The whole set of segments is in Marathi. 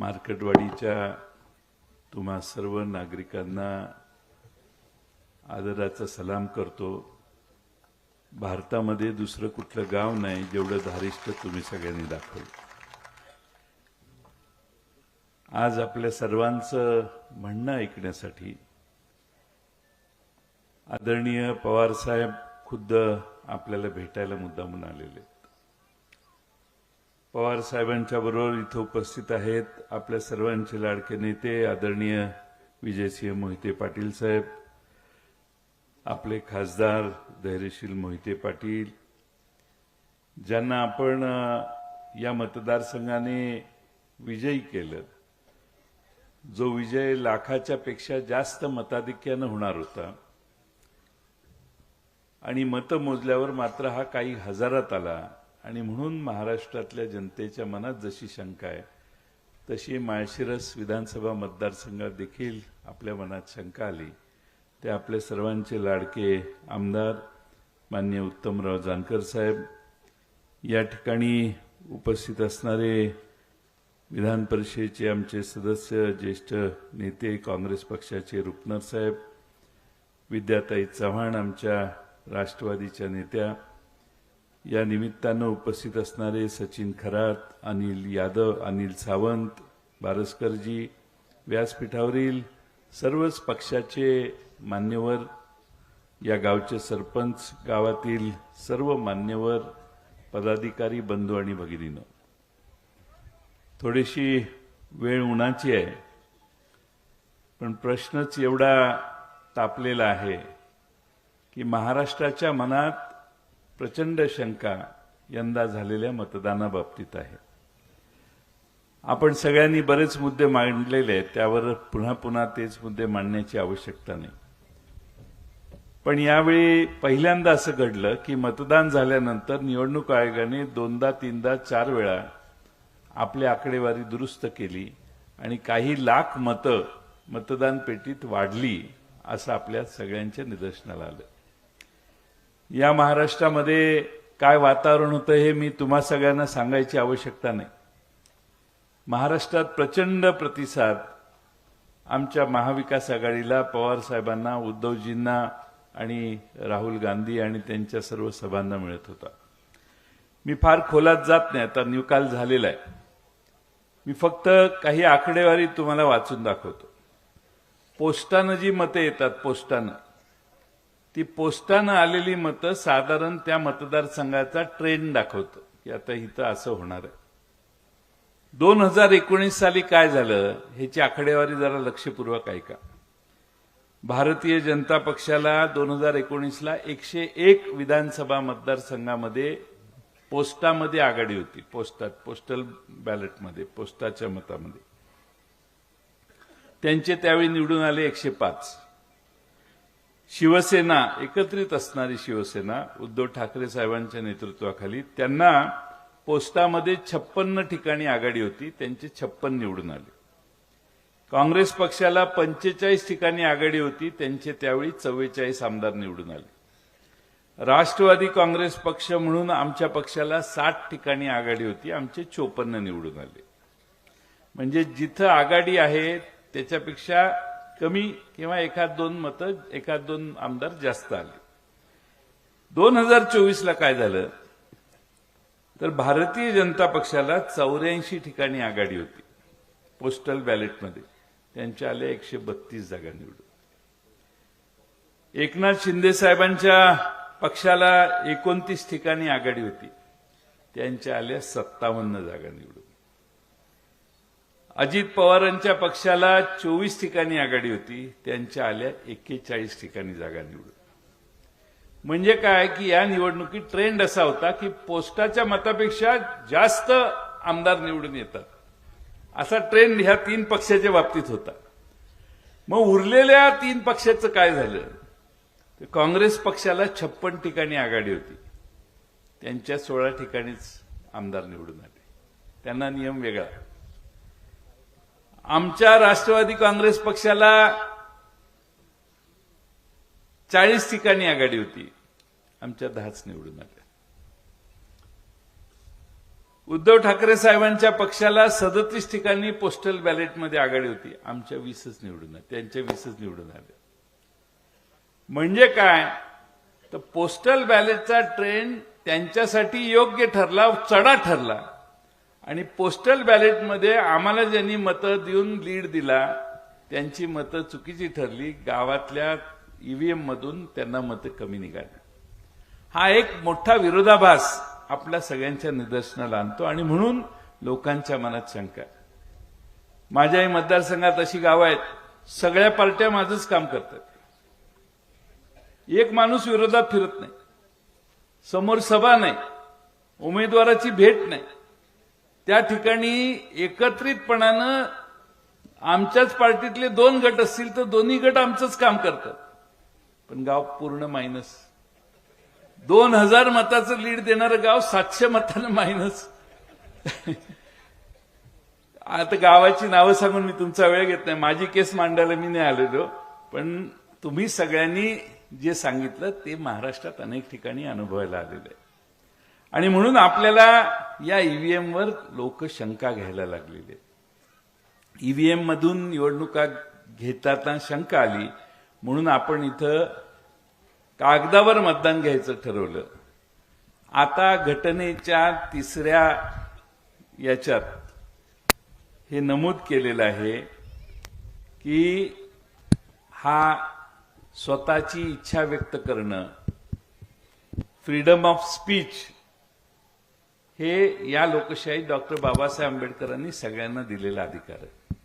मार्केटवाडीच्या तुम्हा सर्व नागरिकांना आदराचा सलाम करतो. भारतामध्ये दुसरं कुठलं गाव नाही जेवढं धारिष्ट तुम्ही सगळ्यांनी दाखवलं. आज आपल्या सर्वांचं म्हणणं ऐकण्यासाठी आदरणीय पवारसाहेब खुद्द आपल्याला भेटायला मुद्दामून आलेले आहेत. पवार साहेबांच्या बरोबर इथं उपस्थित आहेत आपल्या सर्वांचे लाडके नेते आदरणीय विजयसिंह मोहिते पाटील साहेब आपले खासदार धैर्यशील मोहिते पाटील ज्यांना आपण या मतदारसंघाने विजयी केलं. जो विजय लाखाच्या पेक्षा जास्त मताधिक्यानं होणार होता आणि मतं मोजल्यावर मात्र हा काही हजारात आला. आणि म्हणून महाराष्ट्रातल्या जनतेच्या मनात जशी शंका आहे तशी माळशिरस विधानसभा मतदारसंघात देखील आपल्या मनात शंका आली. ते आपले सर्वांचे लाडके आमदार मान्य उत्तमराव जानकर साहेब या ठिकाणी उपस्थित असणारे विधान परिषदेचे आमचे सदस्य ज्येष्ठ नेते काँग्रेस पक्षाचे रुपनर साहेब विद्याताई चव्हाण आमच्या राष्ट्रवादीच्या नेत्या या निमित्तानं उपस्थित असणारे सचिन खरात अनिल यादव अनिल सावंत बारसकरजी व्यासपीठावरील सर्वच पक्षाचे मान्यवर या गावचे सरपंच गावातील सर्व मान्यवर पदाधिकारी बंधू आणि भगिनीनं. थोडीशी वेळ उन्हाची आहे पण प्रश्नच एवढा तापलेला आहे की महाराष्ट्राच्या मनात प्रचंड शंका यंदा झालेल्या मतदानाबाबतीत आहे. आपण सगळ्यांनी बरेच मुद्दे मांडलेले आहेत त्यावर पुन्हा पुन्हा तेच मुद्दे मांडण्याची आवश्यकता नाही. पण यावेळी पहिल्यांदा असं घडलं की मतदान झाल्यानंतर निवडणूक आयोगाने दोनदा तीनदा चार वेळा आपली आकडेवारी दुरुस्त केली आणि काही लाख मतं मतदान पेटीत वाढली असं आपल्या सगळ्यांच्या निदर्शनाला आलं. या महाराष्ट्रामध्ये काय वातावरण होतं हे मी तुम्हा सगळ्यांना सांगायची आवश्यकता नाही. महाराष्ट्रात प्रचंड प्रतिसाद आमच्या महाविकास आघाडीला पवार साहेबांना उद्धवजींना आणि राहुल गांधी आणि त्यांच्या सर्व सभांना मिळत होता. मी फार खोलात जात नाही आता निकाल झालेला आहे. मी फक्त काही आकडेवारी तुम्हाला वाचून दाखवतो. पोस्टानं जी मते येतात पोस्टानं ती पोस्टानं आलेली मतं साधारण त्या मतदारसंघाचा ट्रेंड दाखवतं की आता इथं असं होणार आहे. दोन हजार एकोणीस साली काय झालं ह्याची आकडेवारी जरा लक्षपूर्वक ऐका. भारतीय जनता पक्षाला दोन हजार एकोणीसला एकशे एक विधानसभा मतदारसंघामध्ये पोस्टामध्ये आघाडी होती पोस्टात पोस्टल बॅलेटमध्ये पोस्टाच्या मतामध्ये. त्यांचे त्यावेळी निवडून आले एकशे पाच. शिवसेना एकत्रित असणारी शिवसेना उद्धव ठाकरे साहेबांच्या नेतृत्वाखाली त्यांना पोस्टामध्ये छप्पन्न ठिकाणी आघाडी होती त्यांचे छप्पन निवडून आले. काँग्रेस पक्षाला पंचेचाळीस ठिकाणी आघाडी होती त्यांचे त्यावेळी चव्वेचाळीस आमदार निवडून आले. राष्ट्रवादी काँग्रेस पक्ष म्हणून आमच्या पक्षाला साठ ठिकाणी आघाडी होती आमचे चोपन्न निवडून आले. म्हणजे जिथं आघाडी आहे त्याच्यापेक्षा कमी किंवा एखाद दोन मतं एखाद दोन आमदार जास्त आले. दोन हजार चोवीसला काय झालं? तर भारतीय जनता पक्षाला चौऱ्याऐंशी ठिकाणी आघाडी होती पोस्टल बॅलेटमध्ये त्यांच्या आल्या एकशे बत्तीस जागा निवडून. एकनाथ शिंदे साहेबांच्या पक्षाला एकोणतीस ठिकाणी आघाडी होती. त्यांच्या आल्या सत्तावन्न जागा निवडून. अजित पवारांच्या पक्षाला चोवीस ठिकाणी आघाडी होती. त्यांच्या आल्या एक्केचाळीस ठिकाणी जागा निवडून. म्हणजे काय की या निवडणुकीत ट्रेंड असा होता की पोस्टाच्या मतापेक्षा जास्त आमदार निवडून येतात. असा ट्रेंड ह्या तीन पक्षाच्या बाबतीत होता. मग उरलेल्या तीन पक्षाचं काय झालं? तर काँग्रेस पक्षाला छप्पन ठिकाणी आघाडी होती. त्यांच्या सोळा ठिकाणीच आमदार निवडून आले. त्यांना नियम वेगळा. आमच्या राष्ट्रवादी काँग्रेस पक्षाला चाळीस ठिकाणी आघाडी होती. आमच्या दहाच निवडून आल्या. उद्धव ठाकरे साहेबांच्या पक्षाला सदतीस ठिकाणी पोस्टल बॅलेटमध्ये आघाडी होती. आमच्या वीसच निवडून आल्या. त्यांच्या वीसच निवडून आल्या. म्हणजे काय? तर पोस्टल बॅलेटचा ट्रेंड त्यांच्यासाठी योग्य ठरला चढा ठरला. आणि पोस्टल बॅलेटमध्ये आम्हाला ज्यांनी मतं देऊन लीड दिला त्यांची मतं चुकीची ठरली. गावातल्या ईव्हीएम मधून त्यांना मतं कमी निघाली. हा एक मोठा विरोधाभास आपल्या सगळ्यांच्या निदर्शनाला आणतो आणि म्हणून लोकांच्या मनात शंका माझ्याही मतदारसंघात अशी गावं आहेत सगळ्या पार्ट्या माझंच काम करतात. एक माणूस विरोधात फिरत नाही. समोर सभा नाही. उमेदवाराची भेट नाही. त्या ठिकाणी एकत्रितपणानं आमच्याच पार्टीतले दोन गट असतील तर दोन्ही गट आमचंच काम करतात. पण गाव पूर्ण मायनस दोन हजार मताचं लीड देणारं गाव सातशे मतानं मायनस आता गावाची नावं सांगून मी तुमचा वेळ घेत नाही. माझी केस मांडायला मी नाही आलेलो. पण तुम्ही सगळ्यांनी जे सांगितलं ते महाराष्ट्रात अनेक ठिकाणी अनुभवायला आलेलं आहे. आणि म्हणून आपल्याला या ईव्हीएमवर लोक शंका घ्यायला लागलेले ईव्हीएम मधून निवडणुका घेताना शंका आली. म्हणून आपण इथं कागदावर मतदान घ्यायचं ठरवलं. आता घटनेच्या तिसऱ्या याच्यात हे नमूद केलेलं आहे की हा स्वतःची इच्छा व्यक्त करणं फ्रीडम ऑफ स्पीच हे या लोकशाही डॉक्टर बाबासाहेब आंबेडकरांनी सगळ्यांना दिलेला अधिकार आहे.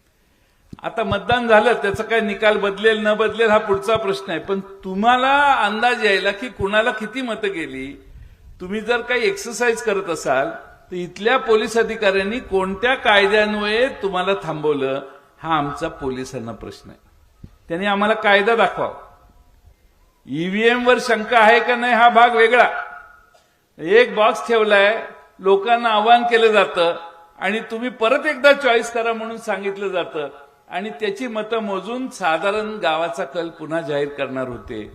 आता मतदान झालं त्याचा काय निकाल बदलेल न बदलेल हा पुढचा प्रश्न आहे. पण तुम्हाला अंदाज यायला की कुणाला किती मतं गेली? तुम्ही जर काही एक्सरसाइज करत असाल तर इथल्या पोलीस अधिकाऱ्यांनी कोणत्या कायद्यान्वये तुम्हाला थांबवलं हा आमचा पोलिसांना प्रश्न आहे. त्यांनी आम्हाला कायदा दाखवा. ईव्हीएम वर शंका आहे का नाही हा भाग वेगळा. एक बॉक्स ठेवलाय लोकांना आवाहन केलं जातं आणि तुम्ही परत एकदा चॉईस करा म्हणून सांगितलं जातं. आणि त्याची मतं मोजून साधारण गावाचा कल पुन्हा जाहीर करणार होते.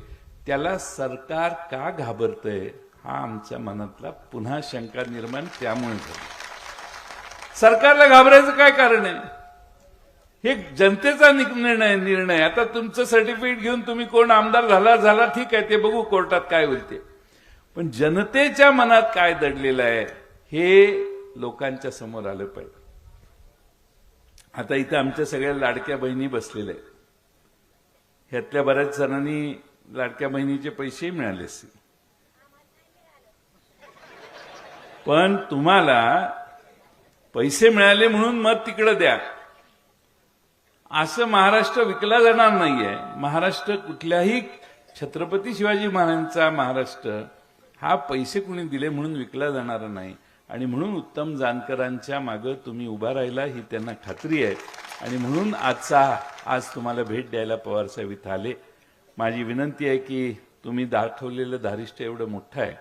त्याला सरकार का घाबरतंय? हा आमच्या मनातला पुन्हा शंका निर्माण त्यामुळे झाली. सरकारला घाबरायचं काय कारण आहे? हे जनतेचा नि- निर्णय निर्णय. आता तुमचं सर्टिफिकेट घेऊन तुम्ही कोण आमदार झाला झाला ठीक आहे ते बघू कोर्टात काय होईल ते. पण जनतेच्या मनात काय दडलेलं आहे? हे लोकांच्या समोर आलं पाहिजे. आता इथं आमच्या सगळ्या लाडक्या बहिणी बसलेल्या आहेत. ह्यातल्या बऱ्याच जणांनी लाडक्या बहिणीचे पैसेही मिळाले असतील. पण तुम्हाला पैसे मिळाले म्हणून मत तिकडं द्या. असं महाराष्ट्र विकला जाणार नाहीये. महाराष्ट्र कुठल्याही छत्रपती शिवाजी महाराजांचा महाराष्ट्र हा पैसे कुणी दिले म्हणून विकला जाणार नाही. आणि म्हणून उत्तम जानकरांच्या मागं तुम्ही उभा राहिला ही त्यांना खात्री आहे. आणि म्हणून आजचा आज तुम्हाला भेट द्यायला पवारसाहेब इथं आले. माझी विनंती आहे की तुम्ही दाखवलेलं धारिष्ट एवढं मोठं आहे.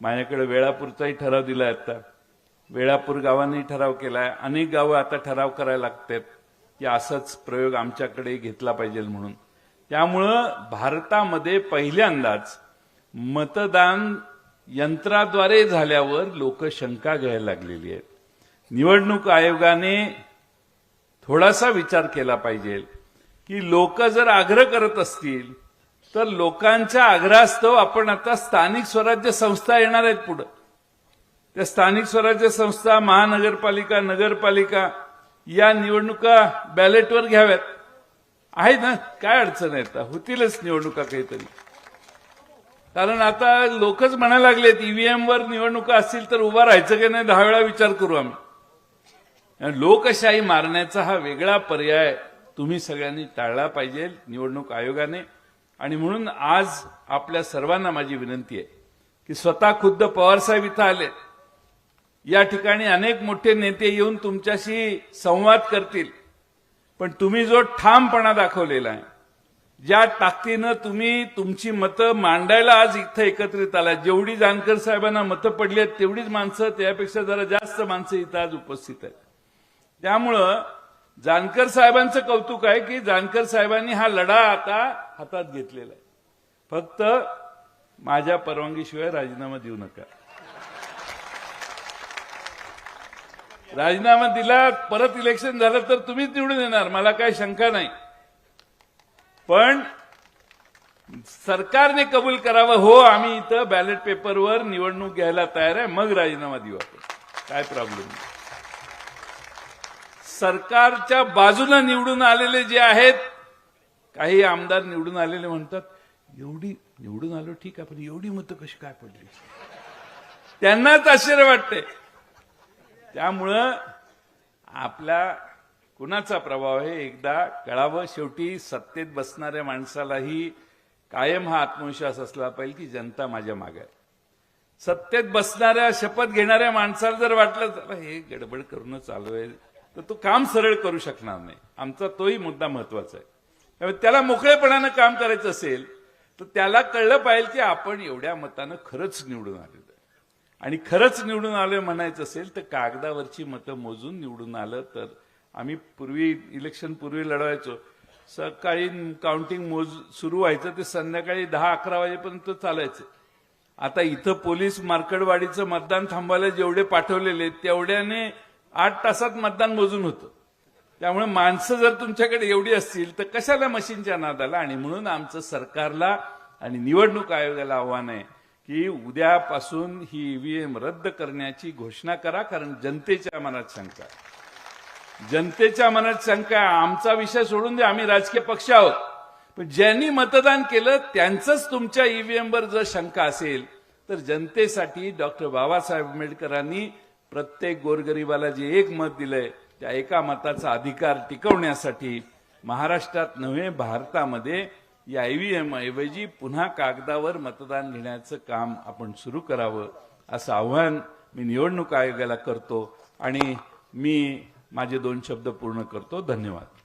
माझ्याकडे वेळापूरचाही ठराव दिला आता. वेळापूर गावांनी ठराव केलाय. अनेक गावं आता ठराव करायला लागतात. की असाच प्रयोग आमच्याकडे घेतला पाहिजे म्हणून. त्यामुळं भारतामध्ये पहिल्यांदाच मतदान यंत्राद्वारे झाल्यावर लोक शंका घ्यायला लागलेली आहेत. निवडणूक आयोगाने थोडासा विचार केला पाहिजे की लोक जर आग्रह करत असतील तर लोकांच्या आग्रहास्तव आपण आता स्थानिक स्वराज्य संस्था येणार आहेत पुढं. त्या स्थानिक स्वराज्य संस्था महानगरपालिका नगरपालिका या निवडणुका बॅलेटवर घ्याव्यात. आहे ना? काय अडचण आहे होतीलच निवडणुका काहीतरी. कारण आता लोकच म्हणायला लागलेत ईव्हीएम वर निवडणुका असतील तर उभा राहायचं की नाही दहा वेळा विचार करू आम्ही. लोकशाही मारण्याचा हा वेगळा पर्याय तुम्ही सगळ्यांनी टाळला पाहिजे निवडणूक आयोगाने. आणि म्हणून आज आपल्या सर्वांना माझी विनंती आहे की स्वतः खुद्द पवारसाहेब इथं आले. या ठिकाणी अनेक मोठे नेते येऊन तुमच्याशी संवाद करतील. पण तुम्ही जो ठामपणा दाखवलेला आहे ज्या ताकदीनं तुम्ही तुमची मतं मांडायला आज इथं एकत्रित आला जेवढी जानकर साहेबांना मतं पडली आहेत तेवढीच माणसं त्यापेक्षा जरा जास्त माणसं इथं आज उपस्थित आहेत. त्यामुळं जानकर साहेबांचं कौतुक आहे की जानकर साहेबांनी हा लढा आता हातात घेतलेला आहे. फक्त माझ्या परवानगीशिवाय राजीनामा देऊ नका. राजीनामा दिला परत इलेक्शन झालं तर तुम्हीच निवडून येणार. मला काही शंका नाही. पण सरकारने कबूल करावं. हो आम्ही इथं बॅलेट पेपरवर निवडणूक घ्यायला तयार आहे. मग राजीनामा देऊ आपण. काय प्रॉब्लेम नाही. सरकारच्या बाजूला निवडून आलेले जे आहेत काही आमदार निवडून आलेले म्हणतात एवढी निवडून आलो ठीक आहे पण एवढी मतं कशी काय पडली? त्यांनाच आश्चर्य वाटते त्यामुळं आपल्या कुणाचा प्रभाव आहे? एकदा कळावं. शेवटी सत्तेत बसणाऱ्या माणसालाही कायम हा आत्मविश्वास असला पाहिजे की जनता माझ्या मागे आहे. सत्तेत बसणाऱ्या शपथ घेणाऱ्या माणसाला जर वाटलं तर हे गडबड करून चालू आहे. तर तो काम सरळ करू शकणार नाही. आमचा तोही मुद्दा महत्त्वाचा आहे. त्यामुळे त्याला मोकळेपणानं काम करायचं असेल तर त्याला कळलं पाहिजे की आपण एवढ्या मतानं खरंच निवडून आलेलो आणि खरंच निवडून आलं म्हणायचं असेल तर कागदावरची मतं मोजून निवडून आलं तर आम्ही पूर्वी इलेक्शन पूर्वी लढवायचो. सकाळी काउंटिंग मोज सुरू व्हायचं ते संध्याकाळी दहा अकरा वाजेपर्यंत चालायचं. आता इथं पोलीस मार्कडवाडीचं मतदान थांबायला जेवढे पाठवलेले तेवढ्याने आठ तासात मतदान मोजून होतं. त्यामुळे माणसं जर तुमच्याकडे एवढी असतील तर कशाला मशीनच्या नादाला आणि म्हणून आमचं सरकारला आणि निवडणूक आयोगाला आव्हान आहे की उद्यापासून ही ईव्हीएम रद्द करण्याची घोषणा करा कारण जनतेच्या मनात शंका आहे. जनतेच्या मनात शंका आमचा विषय सोडून दे आम्ही राजकीय पक्ष आहोत. पण ज्यांनी मतदान केलं त्यांचंच तुमच्या ईव्हीएमवर जर शंका असेल तर जनतेसाठी डॉक्टर बाबासाहेब आंबेडकरांनी प्रत्येक गोरगरिबाला जे एक मत दिलंय त्या एका मताचा अधिकार टिकवण्यासाठी महाराष्ट्रात नव्हे भारतामध्ये या ईव्हीएम ऐवजी पुन्हा कागदावर मतदान घेण्याचं काम आपण सुरू करावं असं आव्हान मी निवडणूक आयोगाला करतो. आणि मी माझे दोन शब्द पूर्ण करतो. धन्यवाद.